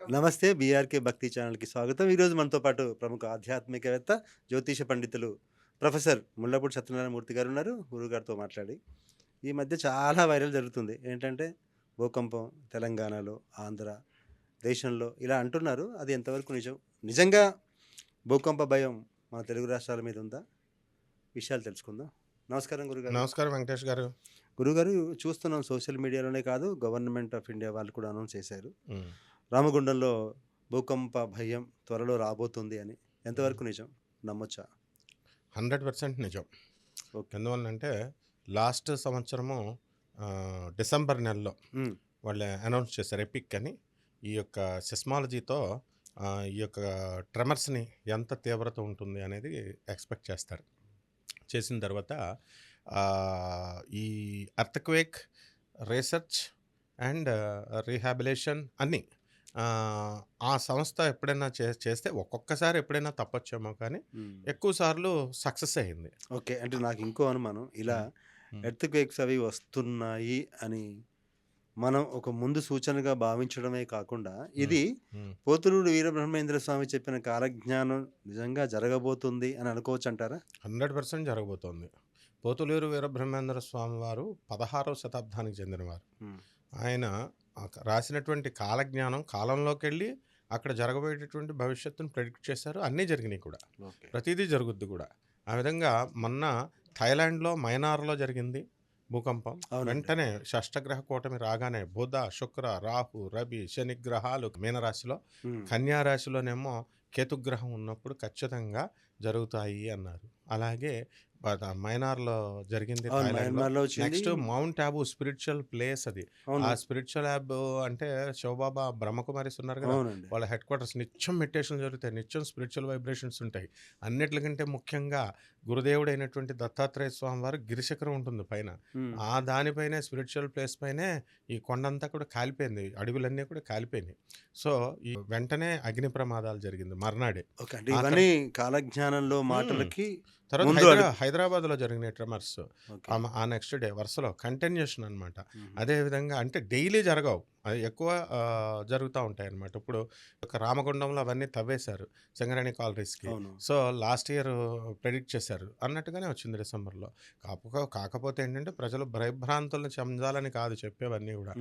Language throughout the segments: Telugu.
నమస్తే బీఆర్కే భక్తి ఛానల్కి స్వాగతం. ఈరోజు మనతో పాటు ప్రముఖ ఆధ్యాత్మికవేత్త జ్యోతిష పండితులు ప్రొఫెసర్ ముళ్ళపూడి సత్యనారాయణ మూర్తి గారు ఉన్నారు. గురువుగారితో మాట్లాడి. ఈ మధ్య చాలా వైరల్ జరుగుతుంది. ఏంటంటే భూకంపం తెలంగాణలో ఆంధ్ర దేశంలో ఇలా అంటున్నారు. అది ఎంతవరకు నిజం? నిజంగా భూకంప భయం మన తెలుగు రాష్ట్రాల మీద ఉందా? విషయాలు తెలుసుకుందాం. నమస్కారం గురుగారు. నమస్కారం వెంకటేష్ గారు. గురుగారు చూస్తున్నాం సోషల్ మీడియాలోనే కాదు గవర్నమెంట్ ఆఫ్ ఇండియా వాళ్ళు కూడా అనౌన్స్ చేశారు. రామగుండంలో భూకంప భయం త్వరలో రాబోతుంది అని ఎంతవరకు నిజం? నమ్మొచ్చా? హండ్రెడ్ పర్సెంట్ నిజం. ఓకే. ఎందువల్లంటే లాస్ట్ సంవత్సరము డిసెంబర్ నెలలో మ్మ్. వాళ్ళు అనౌన్స్ చేశారు ఎపిక్ అని. ఈ యొక్క సిస్మాలజీతో ఈ యొక్క ట్రెమర్స్ని ఎంత తీవ్రత ఉంటుంది అనేది ఎక్స్పెక్ట్ చేస్తారు. చేసిన తర్వాత ఈ అర్థక్వేక్ రీసెర్చ్ అండ్ రీహాబిలేషన్ అన్నీ ఆ, ఆ సంస్థ ఎప్పుడైనా చే చేస్తే ఒక్కొక్కసారి ఎప్పుడైనా తప్పొచ్చేమో కానీ. ఎక్కువ సార్లు సక్సెస్ అయింది ఓకే అంటే నాకు ఇంకో అనుమానం ఇలా. ఎర్త్ క్వేక్స్ అవి వస్తున్నాయి అని మనం ఒక ముందు సూచనగా భావించడమే కాకుండా ఇది మ్మ్. పోతులూరు వీరబ్రహ్మేంద్ర స్వామి చెప్పిన కాలజ్ఞానం నిజంగా జరగబోతుంది అని అనుకోవచ్చు అంటారా హండ్రెడ్ పర్సెంట్ జరగబోతోంది పోతులేరు వీరబ్రహ్మేంద్ర స్వామి వారు పదహారవ శతాబ్దానికి చెందినవారు. ఆయన రాసినటువంటి కాలజ్ఞానం కాలంలోకి వెళ్ళి అక్కడ జరగబోయేటటువంటి భవిష్యత్తును ప్రెడిక్ట్ చేశారు. అన్నీ జరిగినాయి కూడా. ప్రతిదీ జరుగుద్ది కూడా. ఆ విధంగా మొన్న థాయిలాండ్లో మైనార్లో జరిగింది భూకంపం. వెంటనే షష్టగ్రహ కూటమి రాగానే బుధ శుక్ర రాహు రవి శని గ్రహాలు మీనరాశిలో మ్మ్. కన్యా రాశిలోనేమో కేతుగ్రహం ఉన్నప్పుడు ఖచ్చితంగా జరుగుతాయి అన్నారు. అలాగే బ- మైనార్లో జరిగింది next Mount Abu spiritual place అది. ఆ స్పిరిచువల్ యాబ్ అంటే శివబాబా బ్రహ్మకుమారిస్ ఉన్నారు కదా వాళ్ళ హెడ్ క్వార్టర్స్ నిత్యం మెడిటేషన్ జరుగుతాయి. నిత్యం స్పిరిచువల్ వైబ్రేషన్స్ ఉంటాయి. అన్నిటికంటే ముఖ్యంగా గురుదేవుడైనటువంటి దత్తాత్రేయ స్వామి వారు గిరిశిఖరం ఉంటుంది పైన. ఆ దానిపైనే స్పిరిచువల్ ప్లేస్ పైనే ఈ కొండంతా కూడా కాలిపోయింది. అడవులన్నీ కూడా కాలిపోయినాయి. సో ఈ వెంటనే అగ్ని ప్రమాదాలు జరిగింది మర్నాడే. ఇవన్నీ కాలజ్ఞానంలో మాటలకి తర్వాత ముందు హైదరా అడుగు. హైదరాబాద్లో జరిగిన ట్రెమర్స్. ఆ- నెక్స్ట్ డే వరుసలో కంటిన్యూషన్ అనమాట. అదే విధంగా అంటే డైలీ జరగవు. అది ఎక్కువ జరుగుతూ ఉంటాయి అన్నమాట ఇప్పుడు ఒక రామగుండంలో అవన్నీ తవ్వేశారు. సింగరేణి కాలరీస్కి సో లాస్ట్ ఇయర్ ప్రెడిక్ట్ చేశారు. అన్నట్టుగానే వచ్చింది డిసెంబర్లో. కాకపో కాకపోతే ఏంటంటే ప్రజలు భయభ్రాంతులను చెందాలని కాదు చెప్పేవన్నీ కూడా.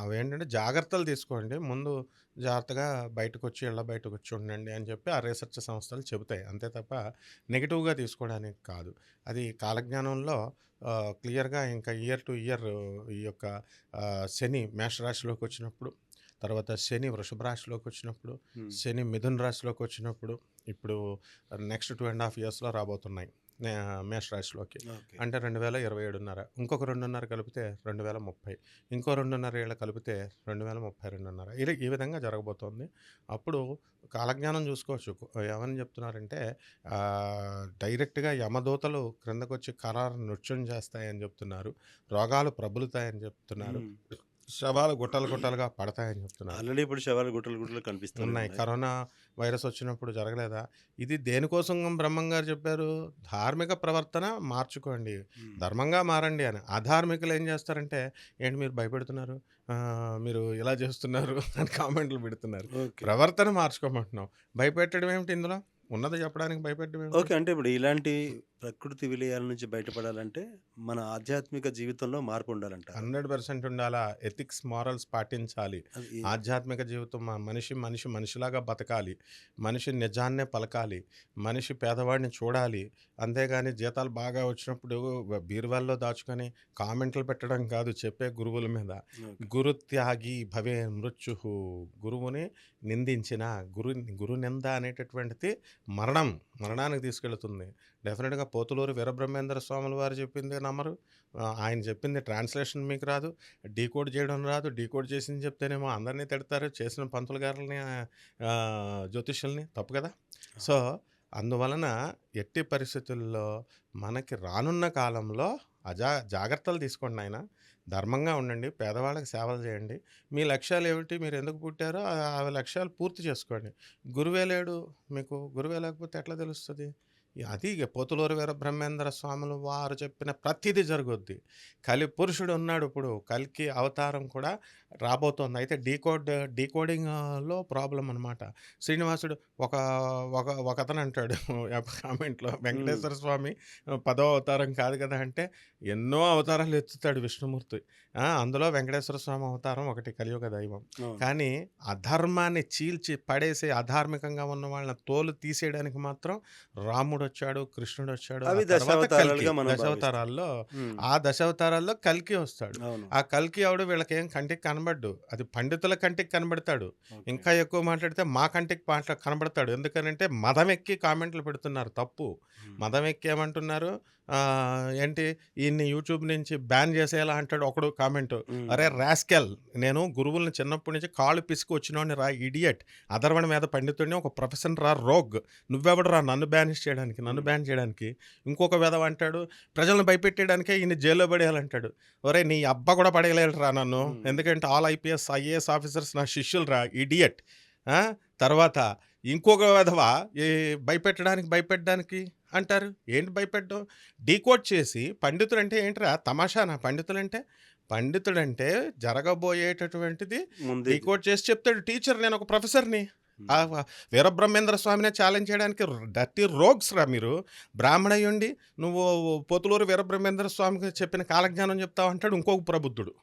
అవి ఏంటంటే జాగ్రత్తలు తీసుకోండి. ముందు జాగ్రత్తగా బయటకు వచ్చి ఇళ్ళ బయటకు వచ్చి ఉండండి అని చెప్పి ఆ రీసెర్చ్ సంస్థలు చెబుతాయి. అంతే తప్ప నెగిటివ్గా తీసుకోవడానికి కాదు. అది కాలజ్ఞానంలో క్లియర్గా ఇంకా ఇయర్ టు ఇయర్ ఈ యొక్క శని మేష రాశిలోకి వచ్చినప్పుడు తర్వాత శని వృషభ రాశిలోకి వచ్చినప్పుడు. శని మిథున్ రాశిలోకి వచ్చినప్పుడు ఇప్పుడు నెక్స్ట్ టూ అండ్ హాఫ్ ఇయర్స్లో రాబోతున్నాయి. నే- మేష రాశిలోకి. ఓకే. అంటే రెండు వేల ఇరవై ఏడున్నర. ఇంకొక రెండున్నర కలిపితే రెండు వేల ముప్పై. ఇంకో రెండున్నర ఏళ్ళ కలిపితే రెండు వేల ముప్పై రెండున్నర. ఇలా ఈ విధంగా జరగబోతోంది. అప్పుడు కాలజ్ఞానం చూసుకోవచ్చు. ఏమని చెప్తున్నారంటే డైరెక్ట్గా యమదూతలు క్రిందకు వచ్చి ఖరారు నృత్యం చేస్తాయని చెప్తున్నారు. రోగాలు ప్రబలుతాయని చెప్తున్నారు. శవాలు గుట్టలు గుట్టలుగా పడతాయని చెప్తున్నారు. ఆల్రెడీ ఇప్పుడు శవాలు గుట్టలు గుట్టలు కనిపిస్తున్నాయి ఉన్నాయి. కరోనా వైరస్ వచ్చినప్పుడు జరగలేదా? ఇది దేనికోసం బ్రహ్మం గారు చెప్పారు? ధార్మిక ప్రవర్తన మార్చుకోండి. ధర్మంగా మారండి అని. అధార్మికులు ఏం చేస్తారంటే ఏంటి మీరు భయపెడుతున్నారు? మీరు ఇలా చేస్తున్నారు అని కామెంట్లు పెడుతున్నారు. ప్రవర్తన మార్చుకోమంటున్నాం. భయపెట్టడం ఏమిటి ఇందులో? ఉన్నది చెప్పడానికి భయపెట్టడం? ఓకే. అంటే ఇప్పుడు ఇలాంటి ప్రకృతి విలయాల నుంచి బయటపడాలంటే మన ఆధ్యాత్మిక జీవితంలో మార్పు ఉండాలంట హండ్రెడ్ పర్సెంట్ ఉండాలా? ఎథిక్స్ మారల్స్ పాటించాలి. ఆధ్యాత్మిక జీవితం మనిషి మనిషి మనిషిలాగా బతకాలి. మనిషి నిజాన్నే పలకాలి. మనిషి పేదవాడిని చూడాలి. అంతేగాని జీతాలు బాగా వచ్చినప్పుడు బీరువాల్లో దాచుకొని కామెంట్లు పెట్టడం కాదు చెప్పే గురువుల మీద. గురు త్యాగి భవే మృత్యు. గురువుని నిందించిన గురు గురు నింద అనేటటువంటిది మరణం మరణానికి తీసుకెళ్తుంది. డెఫినెట్గా పోతులూరు వీరబ్రహ్మేంద్ర స్వాముల వారు చెప్పింది నమ్మరు. ఆయన చెప్పింది ట్రాన్స్లేషన్ మీకు రాదు డీకోడ్ చేయడం రాదు డీకోడ్ చేసింది చెప్తేనేమో అందరినీ తిడతారు చేసిన పంతులు గారులని ఆ, జ్యోతిష్యుల్ని తప్పు కదా? సో అందువలన ఎట్టి పరిస్థితుల్లో మనకి రానున్న కాలంలో అజా జాగ్రత్తలు తీసుకోండి ఆయన ధర్మంగా ఉండండి పేదవాళ్ళకి సేవలు చేయండి. మీ లక్ష్యాలు ఏమిటి మీరు ఎందుకు పుట్టారో ఆ ఆ లక్ష్యాలు పూర్తి చేసుకోండి. గురువే లేడు మీకు గురువే లేకపోతే ఎట్లా తెలుస్తుంది? అది పోతులూరు వీర బ్రహ్మేంద్ర స్వాములు వారు చెప్పిన ప్రతిదీ జరుగుద్ది. కలి పురుషుడు ఉన్నాడు ఇప్పుడు. కలికి అవతారం కూడా రాబోతోంది. అయితే డీకోడ్ డీకోడింగ్లో ప్రాబ్లం అనమాట శ్రీనివాసుడు ఒక ఒక ఒక అతను అంటాడు కామెంట్లో వెంకటేశ్వర స్వామి పదో అవతారం కాదు కదా అంటే ఎన్నో అవతారాలు ఎత్తుతాడు విష్ణుమూర్తి. అందులో వెంకటేశ్వర స్వామి అవతారం ఒకటి కలియుగ దైవం. కానీ అధర్మాన్ని చీల్చి పడేసి అధార్మికంగా ఉన్న వాళ్ళని తోలు తీసేయడానికి మాత్రం రాముడు వచ్చాడు కృష్ణుడు వచ్చాడు అవి దశావతారాల్లో. ఆ దశావతారాల్లో కల్కి వస్తాడు. ఆ కల్కి ఆవిడ వీళ్ళకి ఏం కంటికి కనబడ్డు? అది పండితుల కంటికి కనబడతాడు. ఇంకా ఎక్కువ మాట్లాడితే మా కంటికి మాట్లా కనబడతాడు. ఎందుకనంటే మదం ఎక్కి కామెంట్లు పెడుతున్నారు తప్పు. మదం ఎక్కి ఏమంటున్నారు? ఆ, ఏంటి? ఈయన్ని యూట్యూబ్ నుంచి బ్యాన్ చేసేలా అంటాడు ఒకడు కామెంట్. అరే రాస్కెల్ నేను గురువుల్ని చిన్నప్పటి నుంచి కాళ్ళు పిసికి వచ్చినోడిని రా ఇడియట్. అధర్వణ మీద పండితుడిని ఒక ప్రొఫెసర్ రా రోగ్. నువ్వెవడు రా నన్ను బ్యానిష్ చేయడానికి. నన్ను బ్యాన్ చేయడానికి. ఇంకొక విధవ అంటాడు ప్రజలను భయపెట్టడానికే ఈయన జైల్లో పడేయాలంటాడు. ఒరే నీ అబ్బ కూడా పడేయలేరు రా నన్ను. ఎందుకంటే ఆల్ ఐపీఎస్ ఐఏఎస్ ఆఫీసర్స్ నా శిష్యులు రా ఇడియట్ తర్వాత ఇంకొక విధవ ఈ భయపెట్టడానికి భయపెట్టడానికి? అంటారు. ఏంటి భయపెట్టడం? డీకోడ్ చేసి పండితుడు అంటే ఏంట్రా తమాషానా పండితుడు అంటే పండితుడు అంటే జరగబోయేటటువంటిది డీకోడ్ చేసి చెప్తాడు. టీచర్ నేను ఒక ప్రొఫెసర్ని. ఆ వీరబ్రహ్మేంద్ర స్వామినే ఛాలెంజ్ చేయడానికి డర్టీ రోగ్స్ రా మీరు. బ్రాహ్మణయ్యుండి నువ్వు పోతులూరు వీరబ్రహ్మేంద్ర స్వామికి చెప్పిన కాలజ్ఞానం చెప్తావు అంటాడు ఇంకొక ప్రబుద్ధుడు.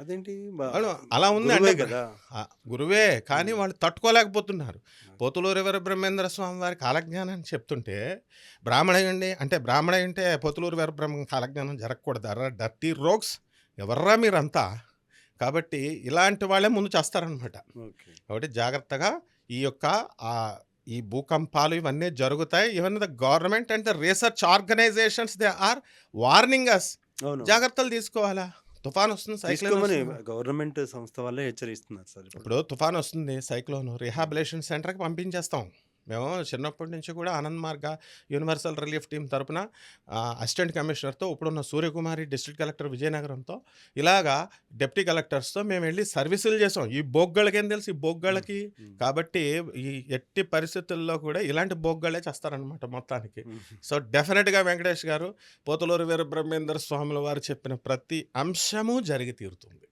అదేంటి? అలా ఉంది అంటే కదా. గురువే కానీ. వాళ్ళు తట్టుకోలేకపోతున్నారు. పోతులూరు వీరబ్రహ్మేంద్ర స్వామి వారి కాలజ్ఞానాన్ని చెప్తుంటే బ్రాహ్మణయ్యండి అంటే బ్రాహ్మణ అంటే పోతులూరు వీరబ్రహ్మ కాలజ్ఞానం జరగకూడదు డర్టీ రోగ్స్? ఎవర్రా మీరంతా? కాబట్టి ఇలాంటి వాళ్ళే ముందు చేస్తారనమాట కాబట్టి జాగ్రత్తగా ఈ యొక్క ఆ ఈ భూకంపాలు ఇవన్నీ జరుగుతాయి. Even the government and the research organisations they are warning us జాగ్రత్తలు తీసుకోవాలా? తుఫాన్ వస్తుంది సైక్లోన్. గవర్నమెంట్ సంస్థ వాళ్ళే హెచ్చరిస్తున్నారు సార్ ఇప్పుడు. ఇప్పుడు తుఫాన్ వస్తుంది సైక్లోన్ రిహాబిలేషన్ సెంటర్కి పంపించేస్తాం. మేము చిన్నప్పటి నుంచి కూడా Anand Marga universal relief team తరపున అసిస్టెంట్ కమిషనర్తో ఇప్పుడున్న సూర్యకుమారి డిస్ట్రిక్ట్ కలెక్టర్ విజయనగరంతో ఇలాగా డిప్టీ కలెక్టర్స్తో మేము వెళ్ళి సర్వీసులు చేసాం ఈ బొగ్గలకి ఏం తెలుసు ఈ బొగ్గలకి ఉమ్. కాబట్టి ఈ ఎట్టి పరిస్థితుల్లో కూడా ఇలాంటి బొగ్గలే చేస్తారనమాట మొత్తానికి. సో డెఫినెట్గా వెంకటేష్ గారు పోతులూరు వీర బ్రహ్మేంద్ర స్వాముల వారు చెప్పిన ప్రతి అంశము జరిగి తీరుతుంది